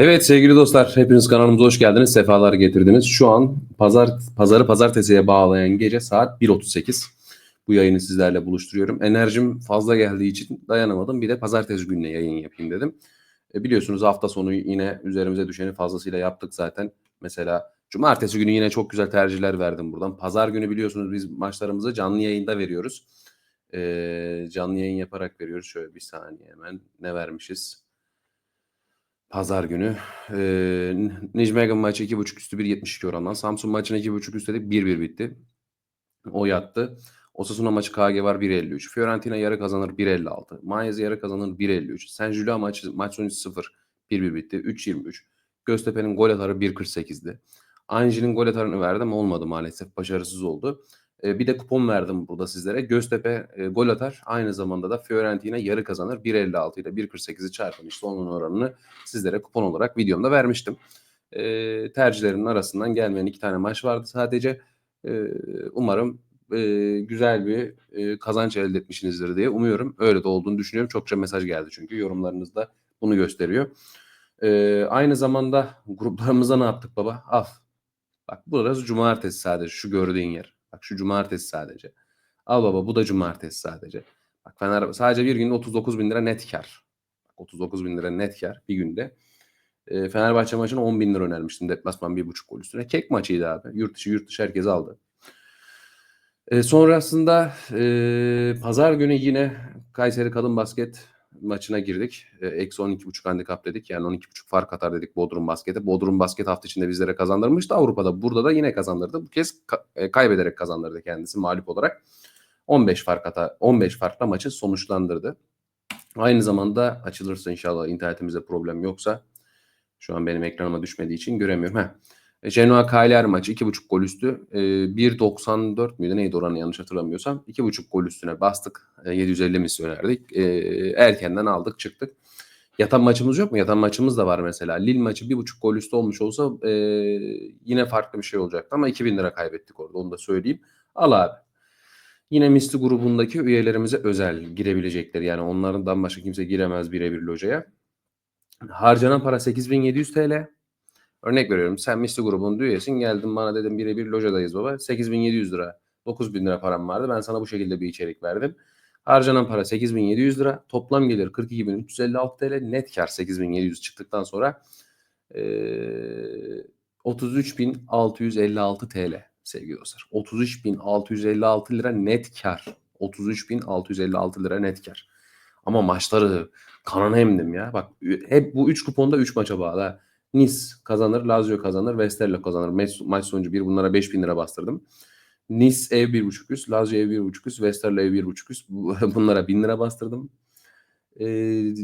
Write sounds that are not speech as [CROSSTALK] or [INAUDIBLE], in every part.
Evet sevgili dostlar, hepiniz kanalımıza hoş geldiniz, sefalar getirdiniz. Şu an pazar pazarı pazartesiye bağlayan gece saat 1.38. Bu yayını sizlerle buluşturuyorum. Enerjim fazla geldiği için dayanamadım. Bir de pazartesi gününe yayın yapayım dedim. E, biliyorsunuz hafta sonu yine üzerimize düşeni fazlasıyla yaptık zaten. Mesela cumartesi günü yine çok güzel tercihler verdim buradan. Pazar günü biliyorsunuz biz maçlarımızı canlı yayında veriyoruz. E, canlı yayın yaparak veriyoruz. Şöyle bir saniye hemen ne vermişiz? Pazar günü. Eee Nijmegen maçı 2.5 üstü 1.72 orandan. Samsun maçına 2.5 üstü dedik 1-1 bitti. O yattı. Osasuna maçı KG var 1.53. Fiorentina yarı kazanır 1.56. Mayes yarı kazanır 1.53. Saint Julian maçı maç sonucu 0. 1-1 bitti. 3.23. Göztepe'nin gol atarı 1.48'di. Anji'nin gol atarını verdim olmadı maalesef. Başarısız oldu. E, bir de kupon verdim burada sizlere. Göztepe e, gol atar. Aynı zamanda da Fiorentina yarı kazanır. 1.56 ile 1.48'i çarpın işte onun oranını sizlere kupon olarak videomda vermiştim. E, tercihlerimin arasından gelmeyen iki tane maç vardı sadece. E, umarım e, güzel bir e, kazanç elde etmişsinizdir diye umuyorum. Öyle de olduğunu düşünüyorum. Çokça mesaj geldi çünkü yorumlarınızda bunu gösteriyor. E, aynı zamanda gruplarımıza ne yaptık baba? Al. Bak burası cumartesi sadece şu gördüğün yer. Bak şu cumartesi sadece. Al baba bu da cumartesi sadece. Bak Fener sadece bir günde 39 bin lira net kar. Bak 39 bin lira net kar bir günde. E, Fenerbahçe maçına 10 bin lira önermiştim. Deplasman 1.5 gol üstüne. Kek maçıydı abi. Yurt dışı yurt dışı herkes aldı. E, sonrasında e, pazar günü yine Kayseri Kadın Basket maçına girdik. E, Eksi 12.5 handikap dedik. Yani 12.5 fark atar dedik Bodrum Basket'e. Bodrum Basket hafta içinde bizlere kazandırmıştı Avrupa'da. Burada da yine kazandırdı. Bu kez e, kaybederek kazandırdı kendisi mağlup olarak. 15 fark ata 15 farkla maçı sonuçlandırdı. Aynı zamanda açılırsa inşallah internetimizde problem yoksa şu an benim ekranıma düşmediği için göremiyorum. Heh. E, Genoa Cagliari maçı 2.5 gol üstü. E, 1.94 müydü neydi oranı yanlış hatırlamıyorsam. 2.5 gol üstüne bastık. E, 750 misyon verdik. E, erkenden aldık çıktık. Yatan maçımız yok mu? Yatan maçımız da var mesela. Lille maçı 1.5 gol üstü olmuş olsa e, yine farklı bir şey olacaktı ama 2000 lira kaybettik orada onu da söyleyeyim. Al abi. Yine misli grubundaki üyelerimize özel girebilecekleri yani onlardan başka kimse giremez birebir lojaya. Harcanan para 8700 TL. Örnek veriyorum sen misli grubunun üyesin geldin bana dedim birebir lojadayız baba 8700 lira 9000 lira param vardı ben sana bu şekilde bir içerik verdim. Harcanan para 8700 lira toplam gelir 42356 TL net kar 8700 çıktıktan sonra e, 33656 TL sevgili dostlar. 33.656 lira net kar. 33.656 lira net kar. Ama maçları kanına emdim ya. Bak hep bu 3 kuponda 3 maça bağlı. ha. Nice kazanır, Lazio kazanır, Westerlo kazanır. Maç, maç sonucu bir bunlara 5000 lira bastırdım. Nice ev 1.5 üst, Lazio ev 1.5 üst, Westerlo ev 1.5 üst. Bu- [LAUGHS] Bunlara 1000 lira bastırdım. E,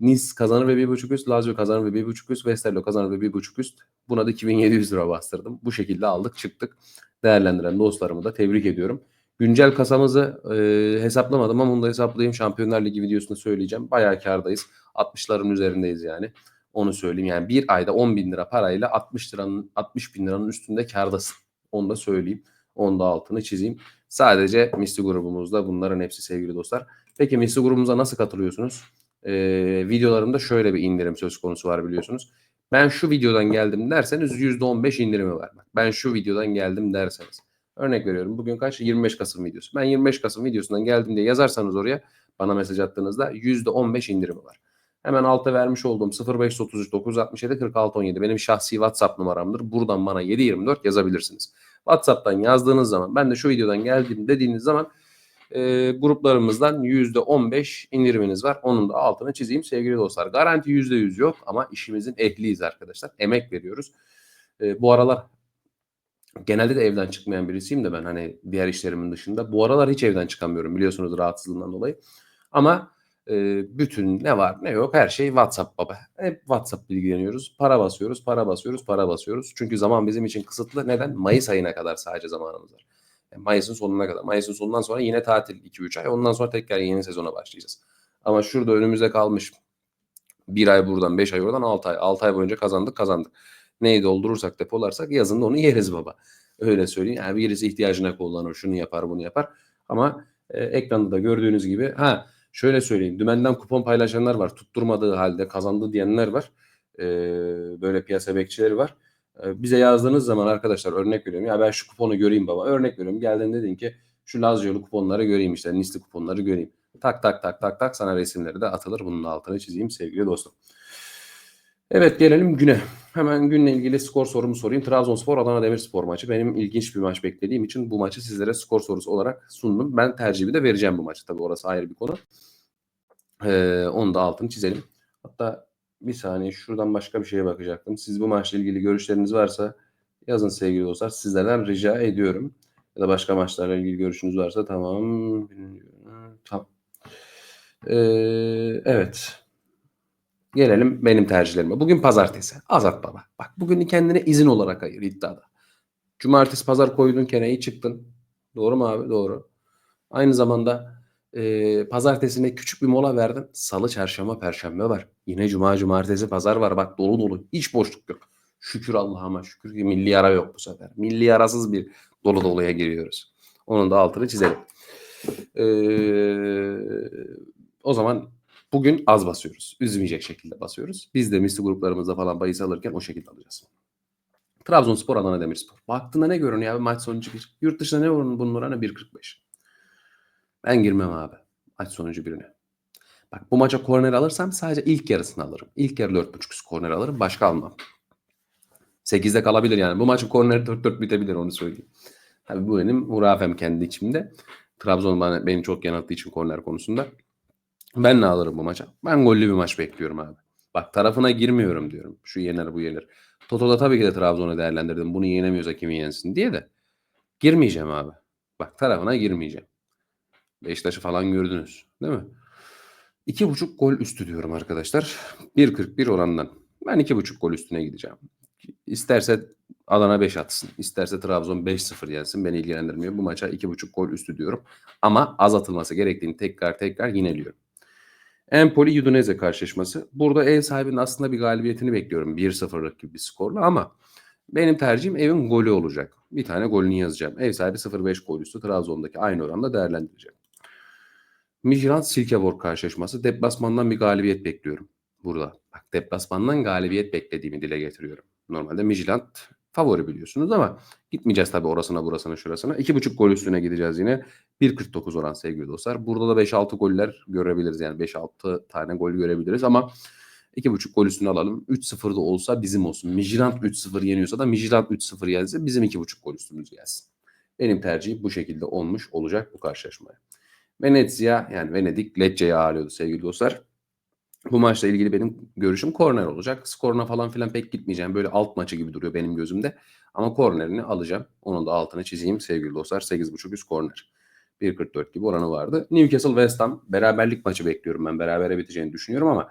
nice kazanır ve 1.5 üst, Lazio kazanır ve 1.5 üst, Westerlo kazanır ve 1.5 üst. Buna da 2700 lira bastırdım. Bu şekilde aldık çıktık değerlendiren dostlarımı da tebrik ediyorum. Güncel kasamızı e, hesaplamadım ama onu da hesaplayayım. Şampiyonlar Ligi videosunda söyleyeceğim. Bayağı kardayız. 60'ların üzerindeyiz yani. Onu söyleyeyim. Yani bir ayda 10 bin lira parayla 60 liranın 60 bin liranın üstünde kardasın. [LAUGHS] Onu da söyleyeyim. Onu da altını çizeyim. Sadece misli grubumuzda bunların hepsi sevgili dostlar. Peki misli grubumuza nasıl katılıyorsunuz? E, videolarımda şöyle bir indirim söz konusu var biliyorsunuz. Ben şu videodan geldim derseniz %15 indirimi var. Ben şu videodan geldim derseniz. Örnek veriyorum. Bugün kaç? 25 Kasım videosu. Ben 25 Kasım videosundan geldim diye yazarsanız oraya bana mesaj attığınızda %15 indirimi var. Hemen alta vermiş olduğum 0533 967 46 17 benim şahsi WhatsApp numaramdır. Buradan bana 724 yazabilirsiniz. WhatsApp'tan yazdığınız zaman ben de şu videodan geldim dediğiniz zaman e, gruplarımızdan %15 indiriminiz var. Onun da altını çizeyim sevgili dostlar. Garanti %100 yok ama işimizin ehliyiz arkadaşlar. Emek veriyoruz. E, bu aralar genelde de evden çıkmayan birisiyim de ben hani diğer işlerimin dışında. Bu aralar hiç evden çıkamıyorum biliyorsunuz rahatsızlığından dolayı. Ama bütün ne var ne yok her şey WhatsApp baba. Hep WhatsApp bilgileniyoruz. Para basıyoruz, para basıyoruz, para basıyoruz. Çünkü zaman bizim için kısıtlı. Neden? Mayıs ayına kadar sadece zamanımız var. Yani Mayıs'ın sonuna kadar. Mayıs'ın sonundan sonra yine tatil 2-3 ay. Ondan sonra tekrar yeni sezona başlayacağız. Ama şurada önümüzde kalmış bir ay buradan 5 ay oradan 6 ay. 6 ay boyunca kazandık kazandık. Neyi doldurursak depolarsak yazın da onu yeriz baba. Öyle söyleyeyim. Yani birisi ihtiyacına kullanır. Şunu yapar bunu yapar. Ama e, ekranda da gördüğünüz gibi ha şöyle söyleyeyim. Dümenden kupon paylaşanlar var. Tutturmadığı halde kazandı diyenler var. e, böyle piyasa bekçileri var. E, bize yazdığınız zaman arkadaşlar örnek veriyorum. Ya ben şu kuponu göreyim baba. Örnek veriyorum. Geldin dedin ki şu Lazio'lu kuponları göreyim işte. Nisli kuponları göreyim. Tak tak tak tak tak sana resimleri de atılır. Bunun altına çizeyim sevgili dostum. Evet gelelim güne. Hemen günle ilgili skor sorumu sorayım. Trabzonspor Adana Demirspor maçı. Benim ilginç bir maç beklediğim için bu maçı sizlere skor sorusu olarak sundum. Ben tercihi de vereceğim bu maçı. Tabii orası ayrı bir konu. Ee, onu da altını çizelim. Hatta bir saniye şuradan başka bir şeye bakacaktım. Siz bu maçla ilgili görüşleriniz varsa yazın sevgili dostlar. Sizlerden rica ediyorum. Ya da başka maçlarla ilgili görüşünüz varsa tamam. Tamam. Ee, evet. Gelelim benim tercihlerime. Bugün pazartesi. Azat baba. Bak bugün kendine izin olarak ayır iddiada. Cumartesi pazar koydun kenayı çıktın. Doğru mu abi? Doğru. Aynı zamanda e, pazartesine küçük bir mola verdin. Salı, çarşamba, perşembe var. Yine cuma, cumartesi, pazar var. Bak dolu dolu. Hiç boşluk yok. Şükür Allah'ıma şükür ki milli ara yok bu sefer. Milli arasız bir dolu doluya giriyoruz. Onun da altını çizelim. Ee, o zaman bugün az basıyoruz. Üzmeyecek şekilde basıyoruz. Biz de misli gruplarımızda falan bahis alırken o şekilde alacağız. Trabzonspor, Adana Demirspor. Baktığında ne görünüyor abi maç sonucu 1. Yurt dışında ne oranı bunun oranı 1.45. Ben girmem abi maç sonucu birine. Bak bu maça korner alırsam sadece ilk yarısını alırım. İlk yarı 4.5 korner alırım. Başka almam. 8'de kalabilir yani. Bu maçın korneri 4-4 bitebilir onu söyleyeyim. Tabii bu benim hurafem kendi içimde. Trabzon bana, beni çok yanılttığı için korner konusunda. Ben ne alırım bu maça? Ben gollü bir maç bekliyorum abi. Bak tarafına girmiyorum diyorum. Şu yener bu yenir. Toto'da tabii ki de Trabzon'u değerlendirdim. Bunu yenemiyorsa kimi yensin diye de. Girmeyeceğim abi. Bak tarafına girmeyeceğim. Beşiktaş'ı falan gördünüz. Değil mi? 2.5 gol üstü diyorum arkadaşlar. 1.41 orandan. Ben 2.5 gol üstüne gideceğim. İsterse Adana 5 atsın. isterse Trabzon 5-0 yensin. Beni ilgilendirmiyor. Bu maça 2.5 gol üstü diyorum. Ama az atılması gerektiğini tekrar tekrar yineliyorum. Empoli Udinese karşılaşması. Burada ev sahibinin aslında bir galibiyetini bekliyorum. 1-0'lık gibi bir skorla ama benim tercihim evin golü olacak. Bir tane golünü yazacağım. Ev sahibi 0-5 gol üstü Trabzon'daki aynı oranda değerlendireceğim. Mijrant Silkeborg karşılaşması. Deplasmandan bir galibiyet bekliyorum burada. Bak deplasmandan galibiyet beklediğimi dile getiriyorum. Normalde Midland favori biliyorsunuz ama gitmeyeceğiz tabii orasına burasına şurasına. 2.5 gol üstüne gideceğiz yine. 1.49 oran sevgili dostlar. Burada da 5-6 goller görebiliriz. Yani 5-6 tane gol görebiliriz ama 2.5 gol üstüne alalım. 3-0 da olsa bizim olsun. Mijland 3-0 yeniyorsa da Mijland 3-0 yense bizim 2.5 gol üstümüz gelsin. Benim tercihim bu şekilde olmuş olacak bu karşılaşmaya. Venezia yani Venedik Lecce'yi ağırlıyordu sevgili dostlar. Bu maçla ilgili benim görüşüm korner olacak. Skoruna falan filan pek gitmeyeceğim. Böyle alt maçı gibi duruyor benim gözümde. Ama kornerini alacağım. Onun da altını çizeyim sevgili dostlar. 8.5 üst korner. 1.44 gibi oranı vardı. Newcastle West Ham beraberlik maçı bekliyorum ben. Berabere biteceğini düşünüyorum ama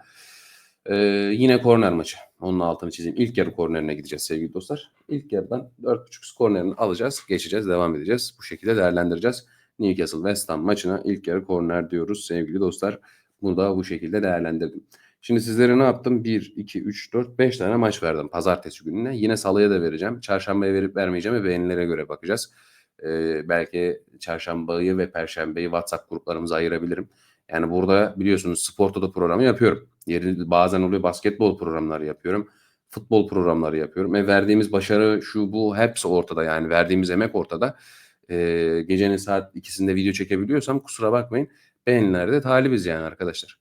e, yine korner maçı. Onun altını çizeyim. İlk yarı kornerine gideceğiz sevgili dostlar. İlk yarıdan 4.5 kornerini alacağız. Geçeceğiz. Devam edeceğiz. Bu şekilde değerlendireceğiz. Newcastle West Ham maçına ilk yarı korner diyoruz sevgili dostlar. Bunu da bu şekilde değerlendirdim. Şimdi sizlere ne yaptım? 1, 2, 3, 4, 5 tane maç verdim pazartesi gününe. Yine salıya da vereceğim. Çarşambaya verip vermeyeceğim ve beğenilere göre bakacağız. Ee, belki çarşambayı ve perşembeyi WhatsApp gruplarımıza ayırabilirim. Yani burada biliyorsunuz spor da programı yapıyorum. Yeri bazen oluyor basketbol programları yapıyorum. Futbol programları yapıyorum. E verdiğimiz başarı şu bu hepsi ortada yani verdiğimiz emek ortada. Ee, gecenin saat ikisinde video çekebiliyorsam kusura bakmayın beğenilerde talibiz yani arkadaşlar.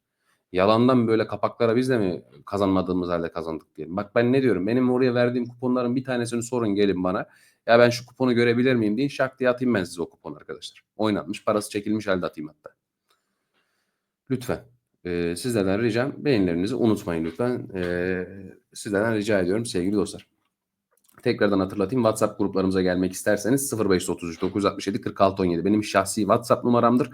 Yalandan böyle kapaklara biz de mi kazanmadığımız halde kazandık diyelim. Bak ben ne diyorum benim oraya verdiğim kuponların bir tanesini sorun gelin bana. Ya ben şu kuponu görebilir miyim deyin şak diye atayım ben size o kuponu arkadaşlar. Oynatmış parası çekilmiş halde atayım hatta. Lütfen. Ee, sizlerden ricam beğenilerinizi unutmayın lütfen. Ee, sizlerden rica ediyorum sevgili dostlar. Tekrardan hatırlatayım. WhatsApp gruplarımıza gelmek isterseniz 0533 967 46 17 benim şahsi WhatsApp numaramdır.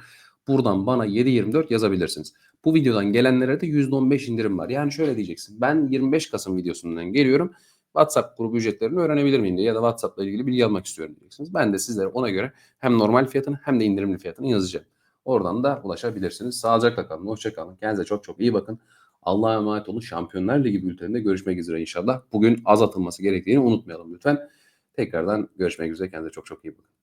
Buradan bana 7.24 yazabilirsiniz. Bu videodan gelenlere de %15 indirim var. Yani şöyle diyeceksin. Ben 25 Kasım videosundan geliyorum. WhatsApp grubu ücretlerini öğrenebilir miyim diye ya da WhatsApp'la ilgili bilgi almak istiyorum diyeceksiniz. Ben de sizlere ona göre hem normal fiyatını hem de indirimli fiyatını yazacağım. Oradan da ulaşabilirsiniz. Sağlıcakla kalın, hoşça kalın. Kendinize çok çok iyi bakın. Allah'a emanet olun. Şampiyonlar Ligi bülteninde görüşmek üzere inşallah. Bugün az atılması gerektiğini unutmayalım lütfen. Tekrardan görüşmek üzere. Kendinize çok çok iyi bakın.